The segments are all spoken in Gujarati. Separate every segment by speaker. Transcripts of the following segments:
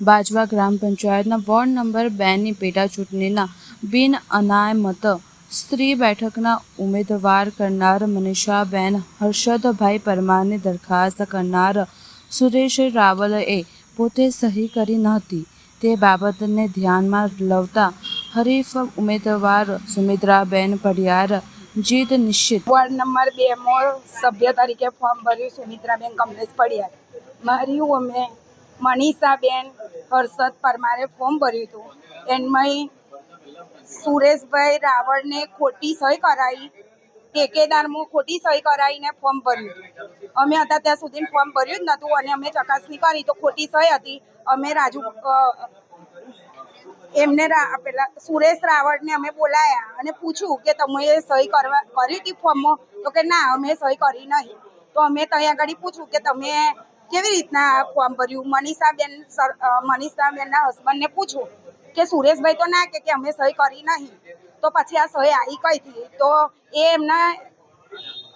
Speaker 1: બાજવા ગ્રામ પંચાયતના વોર્ડ નંબર બેની પેટા ચૂંટણીના બિન અનામત સ્ત્રી બેઠકના ઉમેદવાર કરનાર મનીષાબેન હર્ષદભાઈ પરમારની દરખાસ્ત કરનાર સુરેશ રાવલએ પોતે સહી કરી ન હતી તે બાબતને ધ્યાનમાં લવતા હરીફ ઉમેદવાર સુમિત્રાબેન પઢિયાર જીત નિશ્ચિત
Speaker 2: વોર્ડ નંબર બે માં સભ્ય તરીકે ફોર્મ ભર્યું સુમિત્રાબેન કમલેશ પડિયાર મારી ઉમે મનીષાબેન હર્ષદ પરમારે ફોર્મ ભર્યું હતું. એમાં સુરેશભાઈ રાવળને ખોટી સહી કરાવી ઠેકેદારમાં ખોટી સહી કરાવીને ફોર્મ ભર્યું. અમે હતા ત્યાં સુધી ફોર્મ ભર્યું જ નહોતું અને અમે ચકાસણી કરી તો ખોટી સહી હતી. અમે રાજુ એમને પેલા સુરેશ રાવળને અમે બોલાયા અને પૂછ્યું કે તમે સહી કરવા, કરી હતી ફોર્મમાં? તો કે ના, અમે સહી કરી નહીં. તો અમે ત્યાં આગળ પૂછ્યું કે તમે કેવી રીતના ફોર્મ ભર્યું? મનીષાબેન સર મનીષાબેનના હસબન્ડને પૂછ્યું કે સુરેશભાઈ તો ના કે અમે સહી કરી નહીં. તો પછી આ સહી આવી કઈ હતી તો એ એમના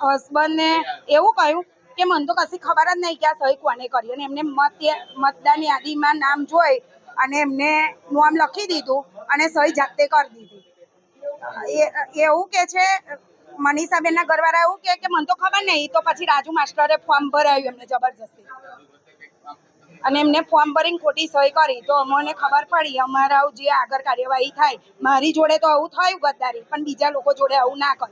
Speaker 2: હસબન્ડને એવું કહ્યું કે મને તો કશી ખબર જ નહીં કે આ સહી કોને કરી અને એમને મત મતદાન યાદીમાં નામ જોઈ અને એમને નામ લખી દીધું અને સહી જાતે કરી દીધી. એવું કે છે મનીષાબેનના ઘરવાળા એવું કે કે, મને તો ખબર નહીં. તો પછી રાજુ માસ્ટરે ફોર્મ ભરાયું એમને જબરજસ્તી. અને એમને ફોર્મ ભરીને ખોટી સહી કરી. તો અમને ખબર પડી, અમારા જે આગળ કાર્યવાહી થાય, મારી જોડે તો આવું થયું ગદ્દારી, પણ બીજા લોકો જોડે આવું ના કર્યું.